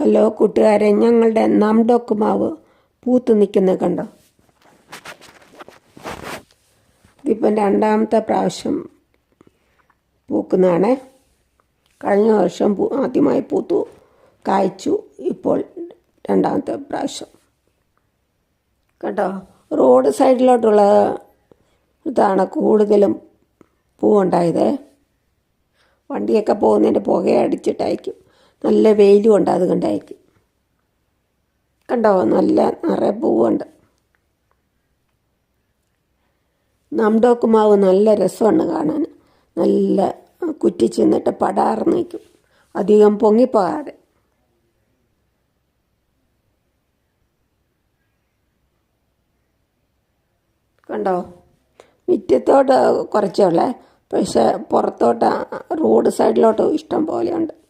Hello കൂട്ടുകാരെ ഞങ്ങളുടെ നംഡോക്ക് മാവ് പൂത്ത് നിൽക്കുന്നത് കണ്ടോ? ഇതിപ്പം രണ്ടാമത്തെ പ്രാവശ്യം പൂക്കുന്നതാണേ. കഴിഞ്ഞ വർഷം പൂ ആദ്യമായി പൂത്തു കായ്ച്ചു ഇപ്പോൾ രണ്ടാമത്തെ പ്രാവശ്യം. കേട്ടോ റോഡ് സൈഡിലോട്ടുള്ള ഇതാണ് കൂടുതലും പൂവുണ്ടായത്. വണ്ടിയൊക്കെ പോകുന്നതിന്റെ പുകയടിച്ചിട്ടായിരിക്കും. നല്ല വെയിലും ഉണ്ട് അത് കണ്ടായിരിക്കും കണ്ടോ? നല്ല നിറയെ പൂവുണ്ട്. നമ്മുടെക്കുമാവ് മാവ് നല്ല രസമാണ് കാണാൻ. നല്ല കുറ്റിച്ച് നിന്നിട്ട് പടാർന്ന് നിൽക്കും. അധികം പൊങ്ങിപ്പോകാതെ. കണ്ടോ? മുറ്റത്തോട്ട് കുറച്ചുള്ളേ പക്ഷെ പുറത്തോട്ട് റോഡ് സൈഡിലോട്ട് ഇഷ്ടം പോലെയുണ്ട്.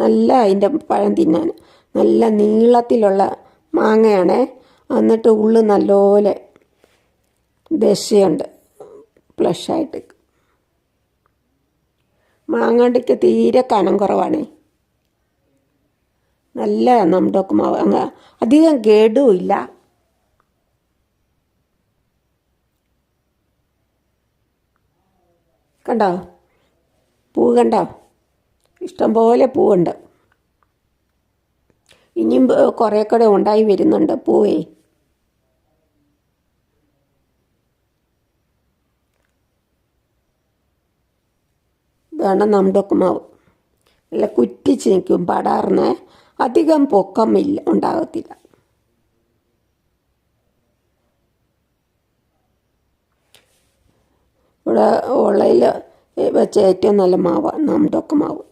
നല്ല അതിന്റെ പഴം തിന്നാൻ. നല്ല നീളത്തിലുള്ള മാങ്ങയാണ്. എന്നിട്ട് ഉള്ളു നല്ലപോലെ ദശയുണ്ട് ഫ്ലഷായിട്ട്. മാങ്ങണ്ടിക്ക് തീരെ കനം കുറവാണ്. നല്ല നമ്മുടെ മാങ്ങ. അധികം കേടും ഇല്ല. കണ്ടോ? പൂ കണ്ടോ? ഇഷ്ടംപോലെ പൂവുണ്ട്. ഇനിയും കുറേ കൂടെ ഉണ്ടായി വരുന്നുണ്ട് പൂവേ. ഇതാണ് നമ്മുടെ മാവ്. നല്ല കുറ്റിച്ച് നിൽക്കും പടാർന്ന് അധികം പൊക്കമില്ല ഉണ്ടാകത്തില്ല. ഇവിടെ ഉള്ളതിൽ വെച്ച ഏറ്റവും നല്ല മാവാണ് നമ്മുടെ മാവ്.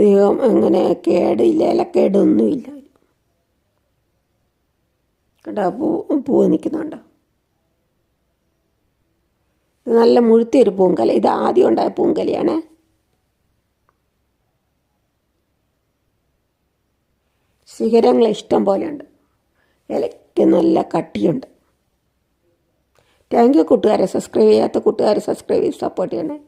അധികം അങ്ങനെ കേടില്ല ഇലക്കേടൊന്നുമില്ല കേട്ടോ പൂ പൂവ് നിൽക്കുന്നുണ്ടോ. ഇത് നല്ല മുഴുത്തിയൊരു പൂങ്കല. ഇത് ആദ്യം ഉണ്ടായ പൂങ്കലയാണ്. ശിഖരങ്ങൾ ഇഷ്ടം പോലെയുണ്ട് ഇലയ്ക്ക് നല്ല കട്ടിയുണ്ട്. താങ്ക് യു കൂട്ടുകാരെ. സബ്സ്ക്രൈബ് ചെയ്യാത്ത കൂട്ടുകാരെ സബ്സ്ക്രൈബ് ചെയ്ത് സപ്പോർട്ട് ചെയ്യണേ.